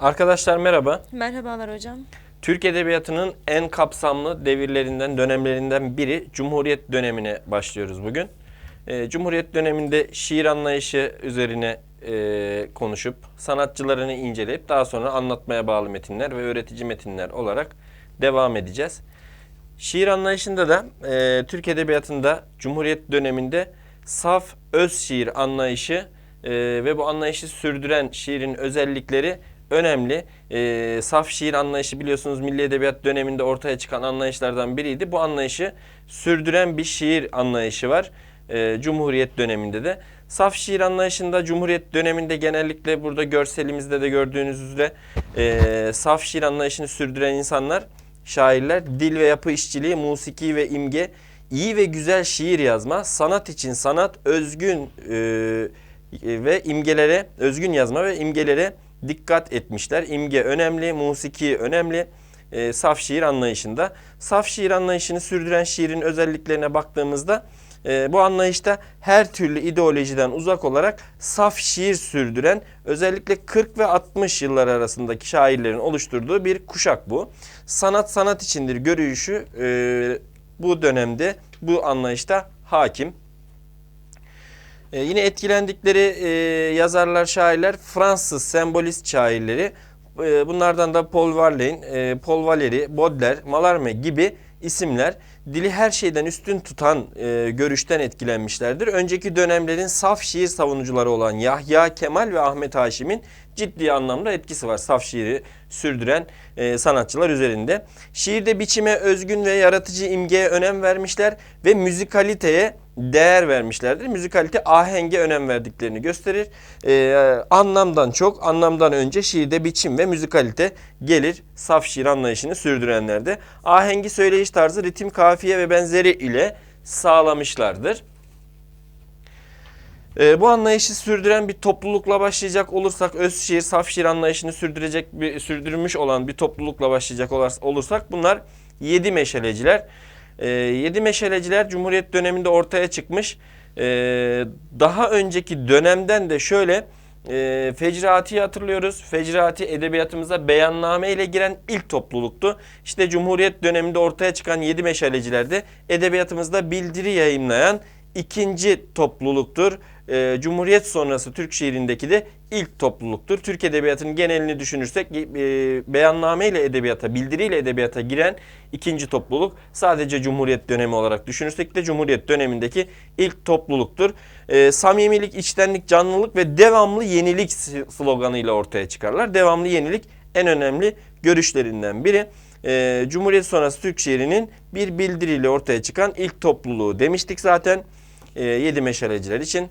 Arkadaşlar merhaba. Merhabalar hocam. Türk Edebiyatı'nın en kapsamlı devirlerinden, dönemlerinden biri Cumhuriyet dönemine başlıyoruz bugün. Ee, Cumhuriyet döneminde şiir anlayışı üzerine e, konuşup, sanatçılarını inceleyip daha sonra anlatmaya bağlı metinler ve öğretici metinler olarak devam edeceğiz. Şiir anlayışında da e, Türk Edebiyatı'nda Cumhuriyet döneminde saf öz şiir anlayışı e, ve bu anlayışı sürdüren şiirin özellikleri önemli. E, saf şiir anlayışı biliyorsunuz Milli Edebiyat döneminde ortaya çıkan anlayışlardan biriydi. Bu anlayışı sürdüren bir şiir anlayışı var. e, Cumhuriyet döneminde de. Saf şiir anlayışında Cumhuriyet döneminde genellikle burada görselimizde de gördüğünüz üzere e, saf şiir anlayışını sürdüren insanlar şairler dil ve yapı işçiliği, musiki ve imge, iyi ve güzel şiir yazma, sanat için sanat, özgün e, ve imgelere, özgün yazma ve imgelere dikkat etmişler. İmge önemli, musiki önemli. e, saf şiir anlayışında. Saf şiir anlayışını sürdüren şiirin özelliklerine baktığımızda e, bu anlayışta her türlü ideolojiden uzak olarak saf şiir sürdüren özellikle 40 ve 60 yıllar arasındaki şairlerin oluşturduğu bir kuşak bu. Sanat sanat içindir görüşü e, bu dönemde bu anlayışta hakim. E, yine etkilendikleri e, yazarlar, şairler Fransız sembolist şairleri. E, bunlardan da Paul Verlaine, e, Paul Valéry, Baudelaire, Mallarmé gibi isimler dili her şeyden üstün tutan e, görüşten etkilenmişlerdir. Önceki dönemlerin saf şiir savunucuları olan Yahya Kemal ve Ahmet Haşim'in ciddi anlamda etkisi var saf şiiri sürdüren e, sanatçılar üzerinde. Şiirde biçime özgün ve yaratıcı imgeye önem vermişler ve müzikaliteye değer vermişlerdir. Müzikalite ahenge önem verdiklerini gösterir. E, anlamdan çok, anlamdan önce şiirde biçim ve müzikalite gelir. Saf şiir anlayışını sürdürenlerde. Ahengi söyleyiş tarzı, ritim, kafiye ve benzeri ile sağlamışlardır. Ee, bu anlayışı sürdüren bir toplulukla başlayacak olursak, öz şiir, saf şiir anlayışını sürdürecek bir sürdürmüş olan bir toplulukla başlayacak olursak bunlar yedi meşaleciler. Ee, yedi meşaleciler Cumhuriyet döneminde ortaya çıkmış. Ee, daha önceki dönemden de şöyle e, Fecrati'yi hatırlıyoruz. Fecrati edebiyatımıza beyanname ile giren ilk topluluktu. İşte Cumhuriyet döneminde ortaya çıkan yedi meşaleciler de edebiyatımızda bildiri yayımlayan ikinci topluluktur. Ee, Cumhuriyet sonrası Türk şiirindeki de ilk topluluktur. Türk edebiyatının genelini düşünürsek e, beyanname ile edebiyata, bildiriyle edebiyata giren ikinci topluluk. Sadece Cumhuriyet dönemi olarak düşünürsek de Cumhuriyet dönemindeki ilk topluluktur. Ee, samimilik, içtenlik, canlılık ve devamlı yenilik sloganıyla ortaya çıkarlar. Devamlı yenilik en önemli görüşlerinden biri. Ee, Cumhuriyet sonrası Türk şiirinin bir bildiriyle ortaya çıkan ilk topluluğu demiştik zaten. Ee, Yedi Meşaleciler için.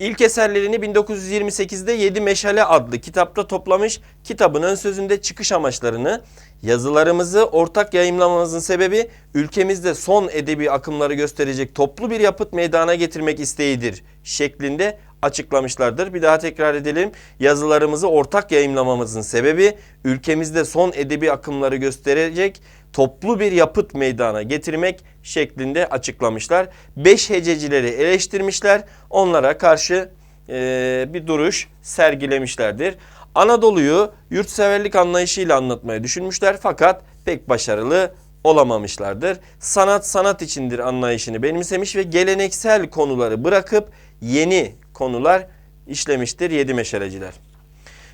İlk eserlerini 1928'de Yedi Meşale adlı kitapta toplamış. Kitabın ön sözünde çıkış amaçlarını yazılarımızı ortak yayımlamamızın sebebi ülkemizde son edebi akımları gösterecek toplu bir yapıt meydana getirmek isteğidir şeklinde açıklamışlardır. Bir daha tekrar edelim. Yazılarımızı ortak yayımlamamızın sebebi ülkemizde son edebi akımları gösterecek toplu bir yapıt meydana getirmek şeklinde açıklamışlar. Beş hececileri eleştirmişler. Onlara karşı e, bir duruş sergilemişlerdir. Anadolu'yu yurtseverlik anlayışıyla anlatmayı düşünmüşler fakat pek başarılı olamamışlardır. Sanat sanat içindir anlayışını benimsemiş ve geleneksel konuları bırakıp yeni konular işlemiştir yedi meşaleciler.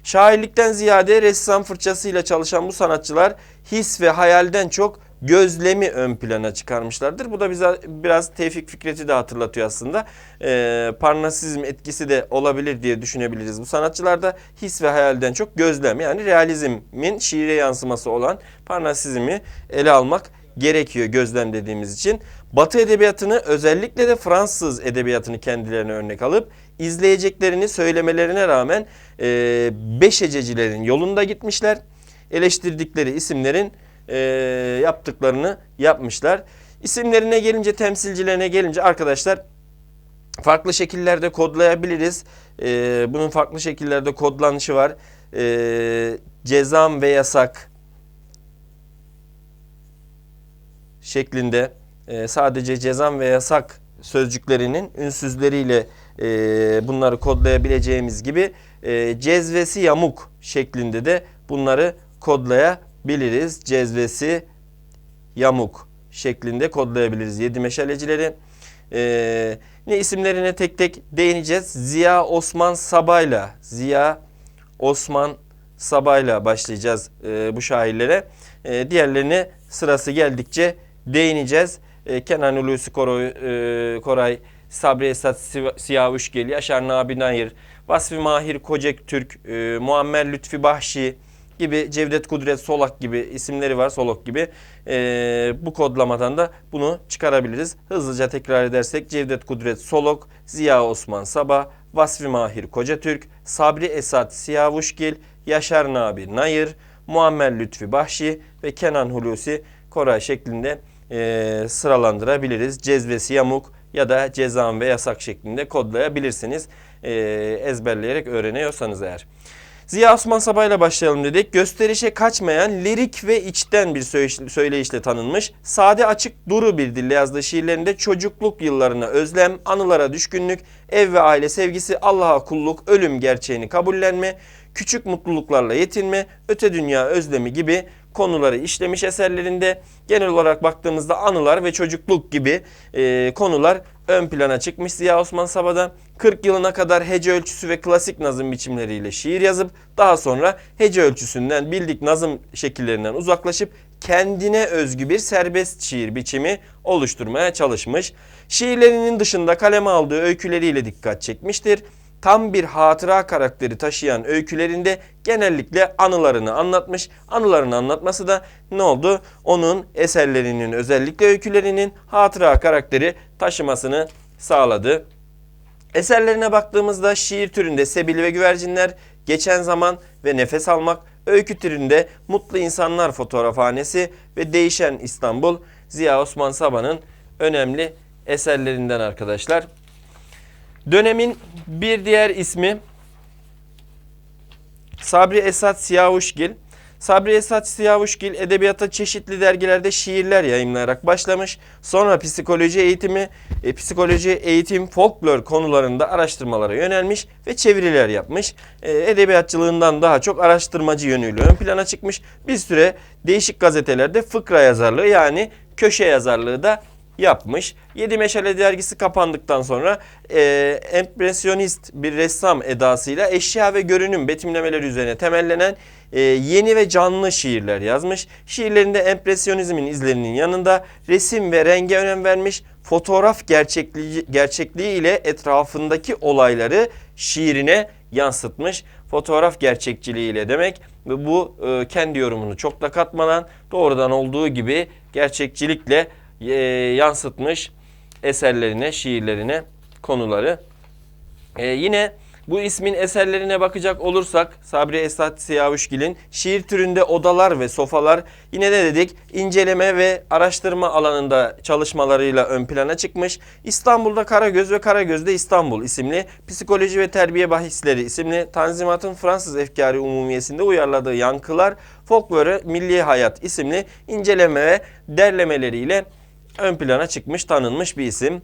Şairlikten ziyade ressam fırçasıyla çalışan bu sanatçılar his ve hayalden çok gözlemi ön plana çıkarmışlardır. Bu da bize biraz Tevfik Fikret'i de hatırlatıyor aslında. Ee, Parnasizm etkisi de olabilir diye düşünebiliriz. Bu sanatçılarda his ve hayalden çok gözlem yani realizmin şiire yansıması olan Parnasizmi ele almak gerekiyor gözlem dediğimiz için. Batı edebiyatını özellikle de Fransız edebiyatını kendilerine örnek alıp izleyeceklerini söylemelerine rağmen e, beş hececilerin yolunda gitmişler. Eleştirdikleri isimlerin e, yaptıklarını yapmışlar. İsimlerine gelince, temsilcilerine gelince arkadaşlar farklı şekillerde kodlayabiliriz. E, bunun farklı şekillerde kodlanışı var. E, cezam ve yasak şeklinde e, sadece cezam ve yasak sözcüklerinin ünsüzleriyle e, bunları kodlayabileceğimiz gibi e, cezvesi yamuk şeklinde de bunları kodlayabiliriz. Cezvesi yamuk şeklinde kodlayabiliriz 7 meşalecileri. Ee, ne isimlerine tek tek değineceğiz. Ziya Osman Sabayla, Ziya Osman Sabayla başlayacağız e, bu şairlere. E, diğerlerine sırası geldikçe değineceğiz. E, Kenan Hulusi Koray, e, Koray Sabri Esat Siva- Siyavuşgil, Yaşar Nabi Nayır, Vasfi Mahir Kocek Türk, e, Muammer Lütfi Bahşi gibi Cevdet Kudret Solak gibi isimleri var Solok gibi. E, bu kodlamadan da bunu çıkarabiliriz. Hızlıca tekrar edersek Cevdet Kudret Solok, Ziya Osman Sabah, Vasfi Mahir Kocatürk, Sabri Esat Siyavuşgil, Yaşar Nabi Nayır, Muammer Lütfi Bahşi ve Kenan Hulusi Koray şeklinde e, sıralandırabiliriz. Cezvesi yamuk ya da cezam ve yasak şeklinde kodlayabilirsiniz. E, ezberleyerek öğreniyorsanız eğer. Ziya Osman Sabah'la başlayalım dedik. Gösterişe kaçmayan lirik ve içten bir söyleyiş- söyleyişle tanınmış. Sade açık duru bir dille yazdığı şiirlerinde çocukluk yıllarına özlem, anılara düşkünlük, ev ve aile sevgisi, Allah'a kulluk, ölüm gerçeğini kabullenme, küçük mutluluklarla yetinme, öte dünya özlemi gibi konuları işlemiş eserlerinde. Genel olarak baktığımızda anılar ve çocukluk gibi e, konular ön plana çıkmış Ziya Osman Sabah'da. 40 yılına kadar hece ölçüsü ve klasik nazım biçimleriyle şiir yazıp daha sonra hece ölçüsünden bildik nazım şekillerinden uzaklaşıp kendine özgü bir serbest şiir biçimi oluşturmaya çalışmış. Şiirlerinin dışında kaleme aldığı öyküleriyle dikkat çekmiştir tam bir hatıra karakteri taşıyan öykülerinde genellikle anılarını anlatmış. Anılarını anlatması da ne oldu? Onun eserlerinin özellikle öykülerinin hatıra karakteri taşımasını sağladı. Eserlerine baktığımızda şiir türünde Sebil ve Güvercinler, Geçen Zaman ve Nefes Almak, öykü türünde Mutlu İnsanlar Fotoğrafhanesi ve Değişen İstanbul Ziya Osman Sabah'ın önemli eserlerinden arkadaşlar. Dönemin bir diğer ismi Sabri Esat Siyavuşgil. Sabri Esat Siyavuşgil edebiyata çeşitli dergilerde şiirler yayımlayarak başlamış. Sonra psikoloji eğitimi, e, psikoloji eğitim, folklor konularında araştırmalara yönelmiş ve çeviriler yapmış. E, edebiyatçılığından daha çok araştırmacı yönüyle ön plana çıkmış. Bir süre değişik gazetelerde fıkra yazarlığı yani köşe yazarlığı da yapmış. Yedi Meşale dergisi kapandıktan sonra e, empresyonist bir ressam edasıyla eşya ve görünüm betimlemeleri üzerine temellenen e, yeni ve canlı şiirler yazmış. Şiirlerinde empresyonizmin izlerinin yanında resim ve renge önem vermiş. Fotoğraf gerçekliği, gerçekliği ile etrafındaki olayları şiirine yansıtmış. Fotoğraf gerçekçiliğiyle demek ve bu e, kendi yorumunu çok da katmadan doğrudan olduğu gibi gerçekçilikle yansıtmış eserlerine, şiirlerine konuları. E, yine bu ismin eserlerine bakacak olursak Sabri Esat Siyavuşgil'in şiir türünde odalar ve sofalar yine ne dedik inceleme ve araştırma alanında çalışmalarıyla ön plana çıkmış. İstanbul'da Karagöz ve Karagöz'de İstanbul isimli Psikoloji ve Terbiye Bahisleri isimli Tanzimat'ın Fransız Efkari Umumiyesinde uyarladığı yankılar Folklore Milli Hayat isimli inceleme ve derlemeleriyle ön plana çıkmış tanınmış bir isim.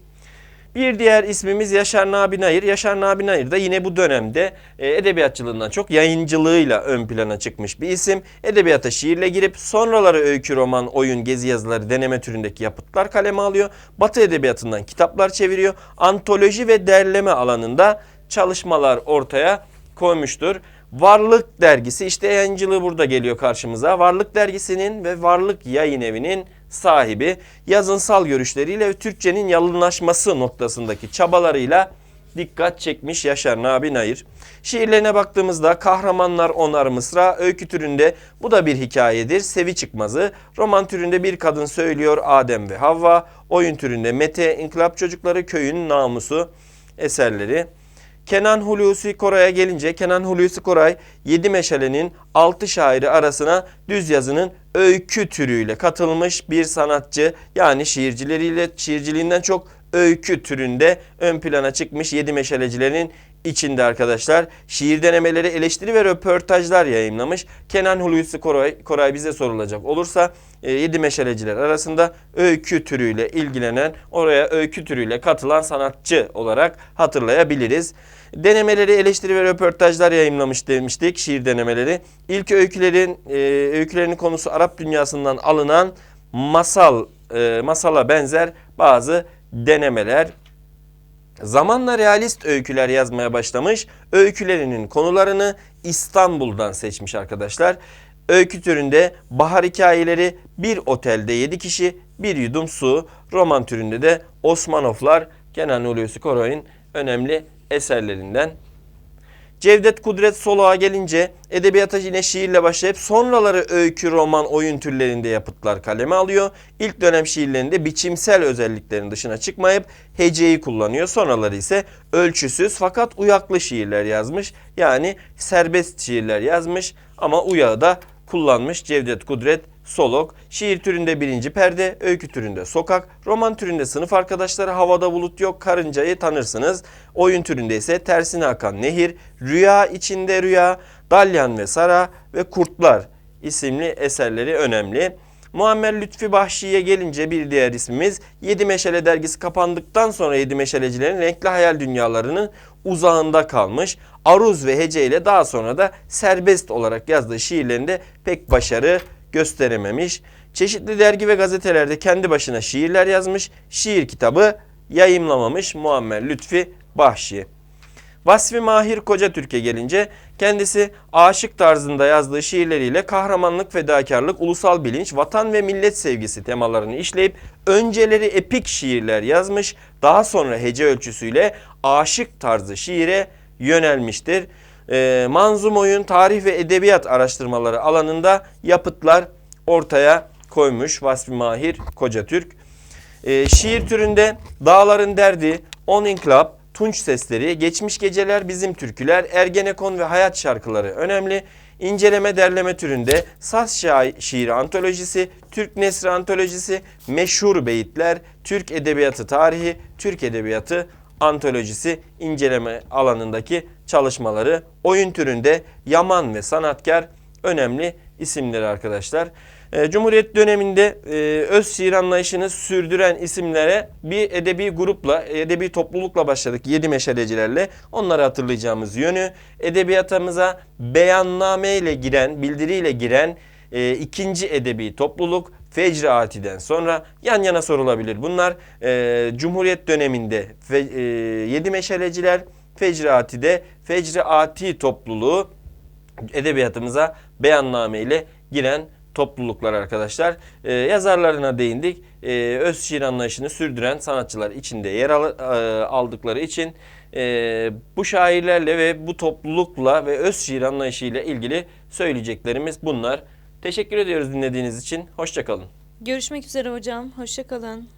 Bir diğer ismimiz Yaşar Nabi Nayır. Yaşar Nabi Nayır da yine bu dönemde e, edebiyatçılığından çok yayıncılığıyla ön plana çıkmış bir isim. Edebiyata şiirle girip sonraları öykü, roman, oyun, gezi yazıları, deneme türündeki yapıtlar kaleme alıyor. Batı edebiyatından kitaplar çeviriyor. Antoloji ve derleme alanında çalışmalar ortaya koymuştur. Varlık dergisi işte yayıncılığı burada geliyor karşımıza. Varlık dergisinin ve Varlık Yayın Evi'nin sahibi yazınsal görüşleriyle ve Türkçenin yalınlaşması noktasındaki çabalarıyla dikkat çekmiş Yaşar Nabi Nayır. Şiirlerine baktığımızda kahramanlar onar mısra, öykü türünde bu da bir hikayedir, sevi çıkmazı, roman türünde bir kadın söylüyor Adem ve Havva, oyun türünde Mete, İnkılap Çocukları, Köyün Namusu eserleri. Kenan Hulusi Koray'a gelince Kenan Hulusi Koray 7 meşalenin 6 şairi arasına düz yazının öykü türüyle katılmış bir sanatçı. Yani şiircileriyle şiirciliğinden çok öykü türünde ön plana çıkmış 7 meşalecilerin içinde arkadaşlar. Şiir denemeleri, eleştiri ve röportajlar yayınlamış. Kenan Hulusi Koray, Koray bize sorulacak olursa 7 meşaleciler arasında öykü türüyle ilgilenen, oraya öykü türüyle katılan sanatçı olarak hatırlayabiliriz. Denemeleri, eleştiri ve röportajlar yayımlamış demiştik. Şiir denemeleri. İlk öykülerin e, öykülerinin konusu Arap dünyasından alınan masal e, masala benzer bazı denemeler. Zamanla realist öyküler yazmaya başlamış. Öykülerinin konularını İstanbul'dan seçmiş arkadaşlar. Öykü türünde bahar hikayeleri, bir otelde 7 kişi, bir yudum su, roman türünde de Osmanovlar Kenan Hulusi Koroy'un önemli eserlerinden. Cevdet Kudret Soluğa gelince edebiyata yine şiirle başlayıp sonraları öykü, roman, oyun türlerinde yapıtlar kaleme alıyor. İlk dönem şiirlerinde biçimsel özelliklerin dışına çıkmayıp heceyi kullanıyor. Sonraları ise ölçüsüz fakat uyaklı şiirler yazmış. Yani serbest şiirler yazmış ama uyağı da kullanmış Cevdet Kudret Solok. Şiir türünde birinci perde, öykü türünde sokak, roman türünde sınıf arkadaşları, havada bulut yok, karıncayı tanırsınız. Oyun türünde ise tersine akan nehir, rüya içinde rüya, dalyan ve sara ve kurtlar isimli eserleri önemli. Muammer Lütfi Bahşi'ye gelince bir diğer ismimiz Yedi Meşale dergisi kapandıktan sonra Yedi Meşalecilerin renkli hayal dünyalarının uzağında kalmış. Aruz ve hece ile daha sonra da serbest olarak yazdığı şiirlerinde pek başarı gösterememiş. Çeşitli dergi ve gazetelerde kendi başına şiirler yazmış. Şiir kitabı yayımlamamış Muammer Lütfi Bahşi. Vasfi Mahir Koca Türk'e gelince kendisi aşık tarzında yazdığı şiirleriyle kahramanlık, fedakarlık, ulusal bilinç, vatan ve millet sevgisi temalarını işleyip önceleri epik şiirler yazmış, daha sonra hece ölçüsüyle aşık tarzı şiire yönelmiştir. Ee, manzum oyun, tarih ve edebiyat araştırmaları alanında yapıtlar ortaya koymuş Vasfi Mahir Koca Türk. Ee, şiir türünde Dağların Derdi, On İnkılap, Tunç Sesleri, Geçmiş Geceler Bizim Türküler, Ergenekon ve Hayat şarkıları önemli. İnceleme derleme türünde Saz şa- şiiri antolojisi, Türk Nesri antolojisi, Meşhur Beyitler, Türk Edebiyatı Tarihi, Türk Edebiyatı antolojisi inceleme alanındaki çalışmaları. Oyun türünde Yaman ve Sanatkar önemli isimleri arkadaşlar. Ee, Cumhuriyet döneminde e, öz şiir anlayışını sürdüren isimlere bir edebi grupla, edebi toplulukla başladık. Yedi meşalecilerle. Onları hatırlayacağımız yönü edebiyatımıza beyanname ile giren, bildiriyle giren e, ikinci edebi topluluk Fecri Ati'den sonra yan yana sorulabilir. Bunlar e, Cumhuriyet döneminde Yedi Meşaleciler, Fecri Ati'de Fecri Ati topluluğu edebiyatımıza beyanname ile giren topluluklar arkadaşlar. Ee, yazarlarına değindik. Ee, öz şiir anlayışını sürdüren sanatçılar içinde yer al- e, aldıkları için e, bu şairlerle ve bu toplulukla ve öz şiir anlayışıyla ilgili söyleyeceklerimiz bunlar. Teşekkür ediyoruz dinlediğiniz için. Hoşçakalın. Görüşmek üzere hocam. Hoşçakalın.